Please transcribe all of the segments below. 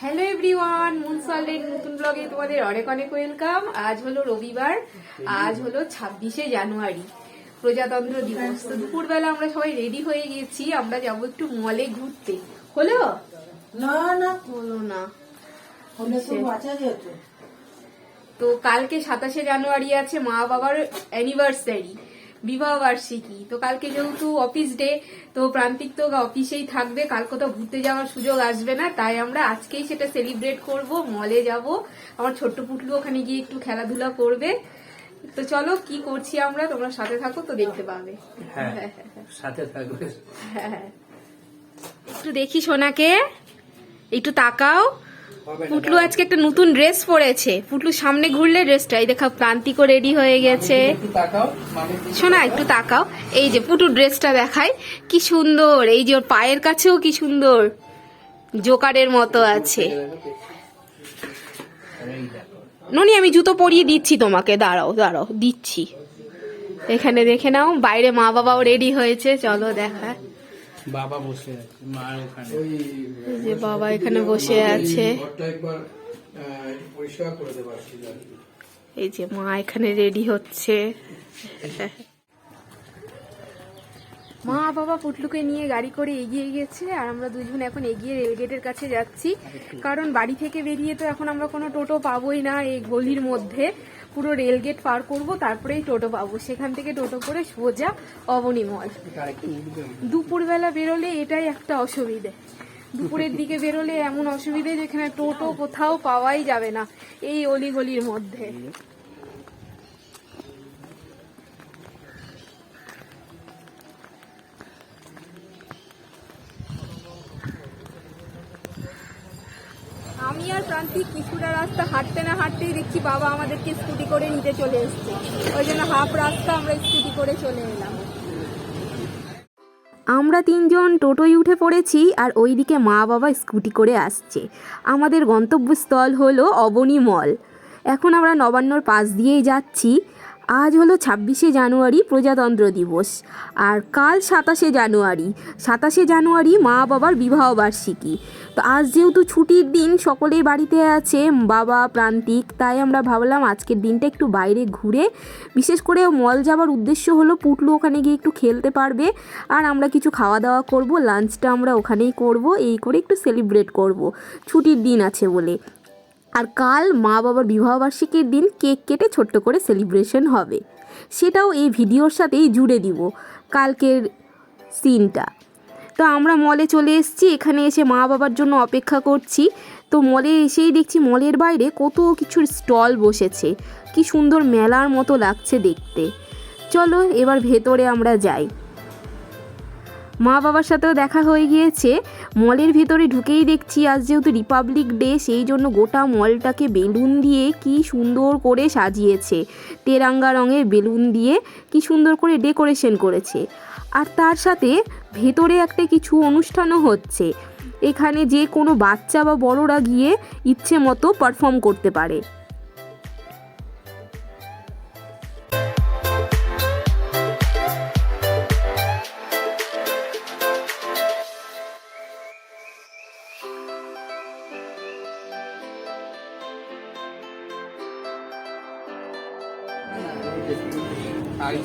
Hello everyone মুনসালের নতুন ব্লগে তোমাদের অনেক অনেক ওয়েলকাম আজ হলো রবিবার আজ হলো ছাব্বিশে জানুয়ারি। প্রজাতন্ত্র দিবস। তো দুপুরবেলা আমরা সবাই রেডি হয়ে গেছি আমরা যাব একটু মলে ঘুরতে। হলো? না না। হলো না। যেত তো কালকে সাতাশে জানুয়ারি আছে মা বাবার অ্যানিভার্সারি বিবাহ বার্ষিকী। তো কালকে যেহেতু অফিস ডে তো প্রান্তিক তো অফিসেই থাকবে। কাল কোথাও ঘুরতে যাওয়ার সুযোগ আসবে না তাই আমরা আজকেই সেটা সেলিব্রেট করব মলে যাব। আমার ছোট্ট পুটলু ওখানে গিয়ে একটু খেলাধুলা করবে। তো চলো কি করছি আমরা? তোমরা সাথে থাকো তো দেখতে পাবে। হ্যাঁ সাথে থাকবে হ্যাঁ। একটু দেখি সোনাকে। একটু তাকাও। পুটলু আজকে একটা নতুন ড্রেস পরেছে। পুটলু সামনে ঘুরলে ড্রেসটা এই দেখা প্রান্তিকও রেডি হয়ে গেছে। শোনা, একটু তাকাও। এই যে পুটু ড্রেসটা দেখায়, কি সুন্দর। এই যে ওর পায়ের কাছেও কি সুন্দর। জোকারের মতো আছে। ননি, আমি জুতো পরিয়ে দিচ্ছি তোমাকে। দাঁড়াও দাঁড়াও, দিচ্ছি। এখানে দেখে নাও, বাইরে মা বাবাও রেডি হয়েছে। চলো দেখা। বাবা বসে আছে মা ওখানে এই যে বাবা এখানে বসে আছে। একবার পরিষ্কার করে দেবো আর কি। জানি। এই যে মা এখানে রেডি হচ্ছে। মা বাবা পুটলুকে নিয়ে গাড়ি করে এগিয়ে গেছে আর আমরা দুজন এখন এগিয়ে রেলগেটের কাছে যাচ্ছি। কারণ বাড়ি থেকে বেরিয়ে তো এখন আমরা কোনো টোটো পাবোই না এই গলির মধ্যে। পুরো রেলগেট পার করব, তারপরেই টোটো পাবো। সেখান থেকে টোটো করে সোজা অবনিমল দুপুরবেলা বেরোলে এটাই একটা অসুবিধে। দুপুরের দিকে বেরোলে এমন অসুবিধে যেখানে টোটো কোথাও পাওয়াই যাবে না, এই অলিগলির মধ্যে। আর প্রান্তিক কিছুটা রাস্তা হাঁটতে না হাঁটতেই দেখছি বাবা আমাদেরকে স্কুটি করে নিতে চলে এসছে। ওই জন্য হাফ রাস্তা আমরা স্কুটি করে চলে এলাম। আমরা তিনজন টোটোয় উঠে পড়েছি আর ওইদিকে মা বাবা স্কুটি করে আসছে। আমাদের গন্তব্যস্থল হলো অবনী মল। এখন আমরা নবান্নর পাশ দিয়েই যাচ্ছি। আজ হলো ছাব্বিশে জানুয়ারি প্রজাতন্ত্র দিবস। আর কাল সাতাশে জানুয়ারি। সাতাশে জানুয়ারি মা বাবার বিবাহ বার্ষিকী তো আজ যেহেতু ছুটির দিন, সকলেই বাড়িতে আছে, বাবা প্রান্তিক, তাই আমরা ভাবলাম আজকের দিনটা একটু বাইরে ঘুরে, বিশেষ করে মল যাওয়ার উদ্দেশ্য হলো পুটলু ওখানে গিয়ে একটু খেলতে পারবে, আর আমরা কিছু খাওয়া দাওয়া করব, লাঞ্চটা আমরা ওখানেই করব, এই করে একটু সেলিব্রেট করব। ছুটির দিন আছে বলে। আর কাল মা বাবার বিবাহবার্ষিকীর দিন কেক কেটে ছোট্ট করে সেলিব্রেশন হবে। সেটাও এই ভিডিওর সাথেই জুড়ে দিব কালকের সিনটা। তো আমরা মলে চলে এসেছি, এখানে এসে মা বাবার জন্য অপেক্ষা করছি। তো মলে এসেই দেখছি মলের বাইরে কত কিছুর স্টল বসেছে। কি সুন্দর মেলার মতো লাগছে দেখতে। চলো এবার ভেতরে আমরা যাই। মা বাবার সাথেও দেখা হয়ে গিয়েছে। মলের ভিতরে ঢুকেই দেখছি আজ যেহেতু রিপাবলিক ডে সেই জন্য গোটা মলটাকে বেলুন দিয়ে কি সুন্দর করে সাজিয়েছে। তেরাঙ্গা রঙের বেলুন দিয়ে কি সুন্দর করে ডেকোরেশন করেছে। আর তার সাথে ভেতরে একটা কিছু অনুষ্ঠানও হচ্ছে। এখানে যে কোনো বাচ্চা বা বড়রা গিয়ে ইচ্ছে মতো পারফর্ম করতে পারে।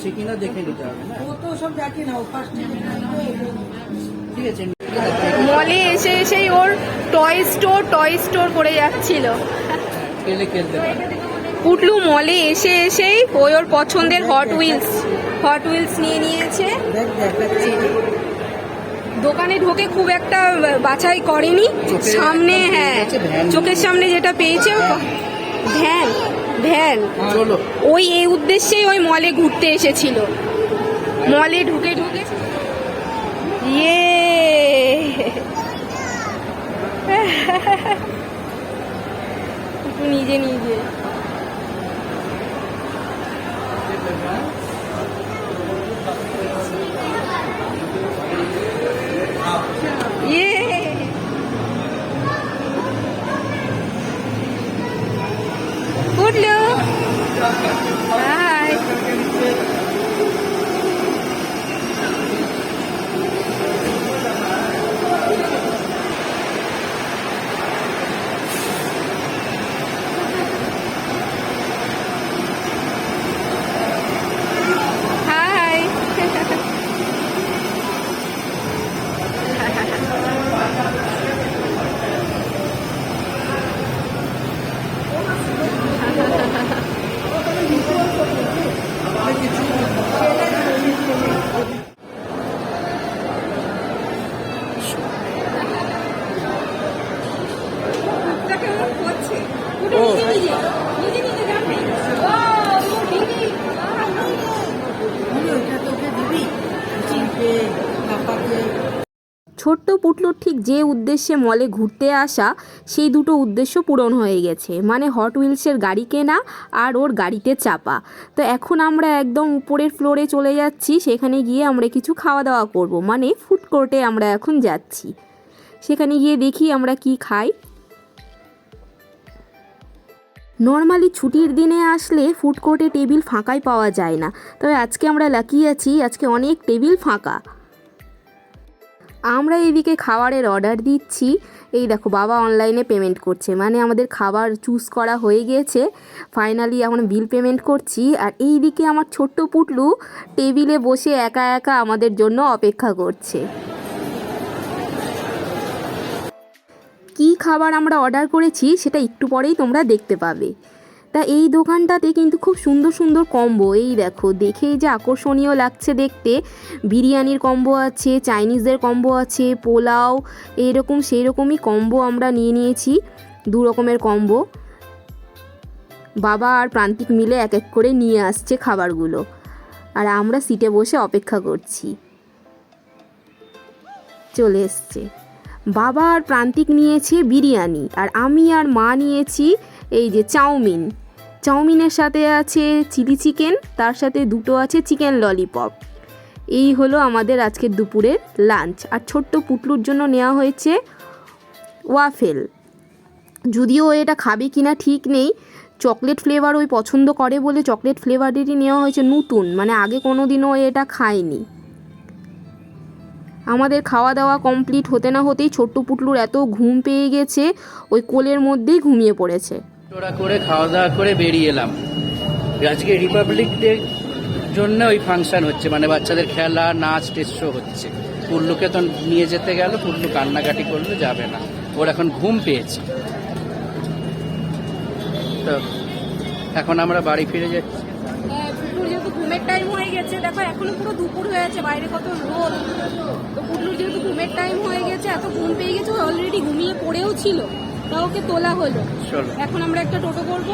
আইছে কিনা দেখে নিতে হবে না? ও তো সব দেখে না ও ফার্স্ট ঠিক আছে মলে এসে এসেই ওর টয় স্টোর টয় স্টোর করে যাচ্ছিল। খেলে খেলতে পুটলু মলে এসে এসেই ওই ওর পছন্দের হট হুইলস হট হুইলস নিয়ে নিয়েছে। দোকানে ঢোকে খুব একটা বাছাই করেনি। সামনে হ্যাঁ চোখের সামনে যেটা পেয়েছে ভ্যান ভ্যান ওই এই উদ্দেশ্যেই ওই মলে ঘুরতে এসেছিল। মলে ঢুকে ঢুকে ইয়ে। নিজে নিজে ইয়ে উঠল হাই ও বলি, ওইটা তোকে দিবি চিনপে পাপাকে ছোট্ট পুটলুর ঠিক যে উদ্দেশ্যে মলে ঘুরতে আসা, সেই দুটো উদ্দেশ্য পূরণ হয়ে গেছে। মানে হট হুইলসের গাড়ি কেনা আর ওর গাড়িতে চাপা। তো এখন আমরা একদম উপরের ফ্লোরে চলে যাচ্ছি, সেখানে গিয়ে আমরা কিছু খাওয়া দাওয়া করব। মানে ফুড কোর্টে আমরা এখন যাচ্ছি। সেখানে গিয়ে দেখি আমরা কি খাই। নর্মালি ছুটির দিনে আসলে ফুড কোর্টে টেবিল ফাঁকাই পাওয়া যায় না। তবে আজকে আমরা লাকি আছি, আজকে অনেক টেবিল ফাঁকা। আমরা এদিকে খাবারের অর্ডার দিচ্ছি। এই দেখো, বাবা অনলাইনে পেমেন্ট করছে। মানে আমাদের খাবার চুজ করা হয়ে গিয়েছে ফাইনালি এখন বিল পেমেন্ট করছি। আর এই দিকে আমার ছোট্ট পুটলু টেবিলে বসে একা একা আমাদের জন্য অপেক্ষা করছে। কি খাবার আমরা অর্ডার করেছি, সেটা একটু পরেই তোমরা দেখতে পাবে। তা এই দোকানটাতে কিন্তু খুব সুন্দর সুন্দর কম্বো। এই দেখো, দেখেই যে আকর্ষণীয় লাগছে দেখতে। বিরিয়ানির কম্বো আছে, চাইনিজদের কম্বো আছে, পোলাও এইরকম সেই রকমই কম্বো আমরা নিয়ে নিয়েছি, দু রকমের কম্বো। বাবা আর প্রান্তিক মিলে এক এক করে নিয়ে আসছে খাবারগুলো। আর আমরা সিটে বসে অপেক্ষা করছি। চলে এসছে। বাবা আর প্রান্তিক নিয়েছে বিরিয়ানি, আর আমি আর মা নিয়েছি এই যে চাউমিন। চাউমিনের সাথে আছে চিলি চিকেন, তার সাথে দুটো আছে চিকেন ললিপপ। এই হলো আমাদের আজকের দুপুরের লাঞ্চ। আর ছোট্ট পুটলুর জন্য নেওয়া হয়েছে ওয়াফেল। যদিও এটা খাবে কিনা ঠিক নেই, চকলেট ফ্লেভার ওই পছন্দ করে বলে চকলেট ফ্লেভারেরই নেওয়া হয়েছে নতুন মানে আগে কোনো দিনও এটা খায়নি। আমাদের খাওয়া দাওয়া কমপ্লিট হতে না হতেই ছোট্ট পুটলুর এত ঘুম পেয়ে গেছে, ওই কোলের মধ্যেই ঘুমিয়ে পড়েছে। তোরা করে, খাওয়া দাওয়া করে বেরিয়ে এলাম। আজকে রিপাবলিক ডে জন্য ওই ফাংশন হচ্ছে মানে বাচ্চাদের খেলা, নাচ টেস্ট শো হচ্ছে। পুল্লুকে তো নিয়ে যেতে গেল, পুল্লু কান্নাকাটি করলে, যাবে না। ওর এখন ঘুম পেয়েছে। তো এখন আমরা বাড়ি ফিরে যাচ্ছি। ঘুমের টাইম হয়ে গেছে, দেখো এখনও পুরো দুপুর হয়েছে বাইরে কত রোদ। তো পুটলুর যেহেতু ঘুমের টাইম হয়ে গেছে, এত ঘুম পেয়ে গেছে অলরেডি ঘুমিয়ে পড়েও ছিল। তা ওকে তোলা হলো। এখন আমরা একটা টোটো করব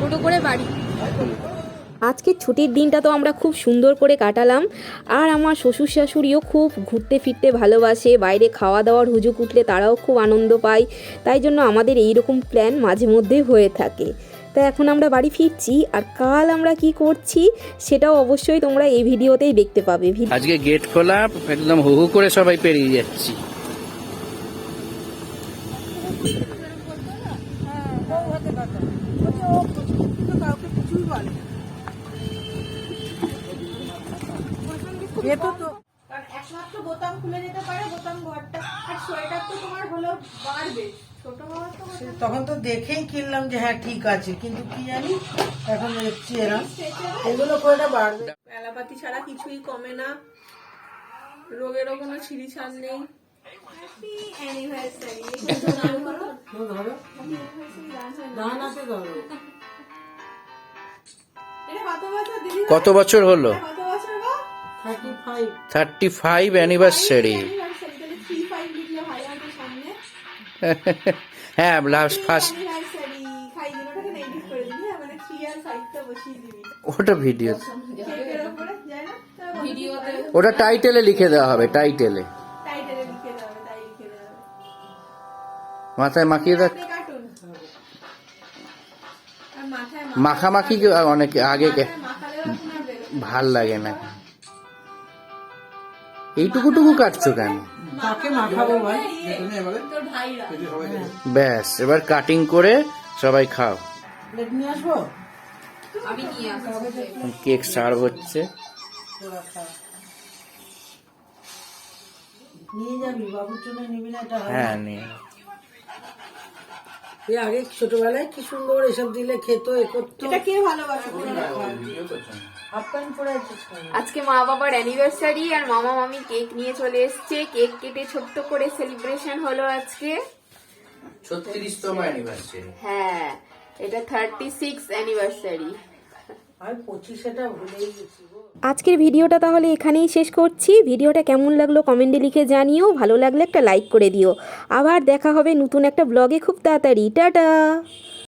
টোটো করে বাড়ি। আজকের ছুটির দিনটা তো আমরা খুব সুন্দর করে কাটালাম। আর আমার শ্বশুর শাশুড়িও খুব ঘুরতে ফিরতে ভালোবাসে বাইরে খাওয়া দাওয়ার হুজুক উঠলে তারাও খুব আনন্দ পায়। তাই জন্য আমাদের এই রকম প্ল্যান মাঝে মধ্যে হয়ে থাকে। তা এখন আমরা বাড়ি ফিরছি আর কাল আমরা কি করছি সেটাও অবশ্যই তোমরা এই ভিডিওতেই দেখতে পাবে। ভিডিও আজকে গেট খোলা একদম হু হু করে সবাই পেরিয়ে যাচ্ছি। তো কারণ একমাত্র বোতাম খুলে যেতে পারে বোতাম ঘরটা। আর সোয়েটার তো তোমার হলেও বাড়বে। ছোট হওয়ার তো তখন তো দেখেই কিনলাম যে হ্যাঁ ঠিক আছে। কিন্তু কি জানি এখন দেখছি এরম এগুলো কয়টা বাড়বে? এলাপাতি ছাড়া কিছুই কমে না। রোগেরও কোনো ছিঁড়ি ছাড় নেই। কত বছর দিদি কত বছর হলো কত বছর গো থার্টি ফাইভ অ্যানিভার্সারি হ্যাঁ লাস্ট ফার্স্ট ওটা ভিডিও ওটা টাইটেলে লিখে দেওয়া হবে টাইটেলে মাথায় মাখিয়ে দেখ। মাখামাখি অনেক আগে ভালো লাগে না। এইটুকুটুকু কাটছো কেন? ব্যাস এবার কাটিং করে সবাই খাও। কেক সার্ভ হচ্ছে তোরা খা নিয়ে যাবি বাবুর জন্য নিবি না এটা? হবে না। হ্যাঁ নিয়ে এ আগে ছোটবেলায় কি সুন্দর এসব দিলে খেতো এ করতো। এটা কে ভালোবাসে? আজকে মা বাবার অ্যানিভার্সারি আর মামা মামি কেক নিয়ে চলে এসছে। কেক কেটে ছোট্ট করে সেলিব্রেশন হলো আজকে। ছত্রিশতম অ্যানিভার্সারি হ্যাঁ এটা থার্টি সিক্স অ্যানিভার্সারি আজকের ভিডিওটা তাহলে এখানেই শেষ করছি। ভিডিওটা কেমন লাগল কমেন্টে লিখে জানিও। ভালো লাগলে একটা লাইক করে দিও। আবার দেখা হবে নতুন একটা ব্লগে খুব তাড়াতাড়ি। টাটা!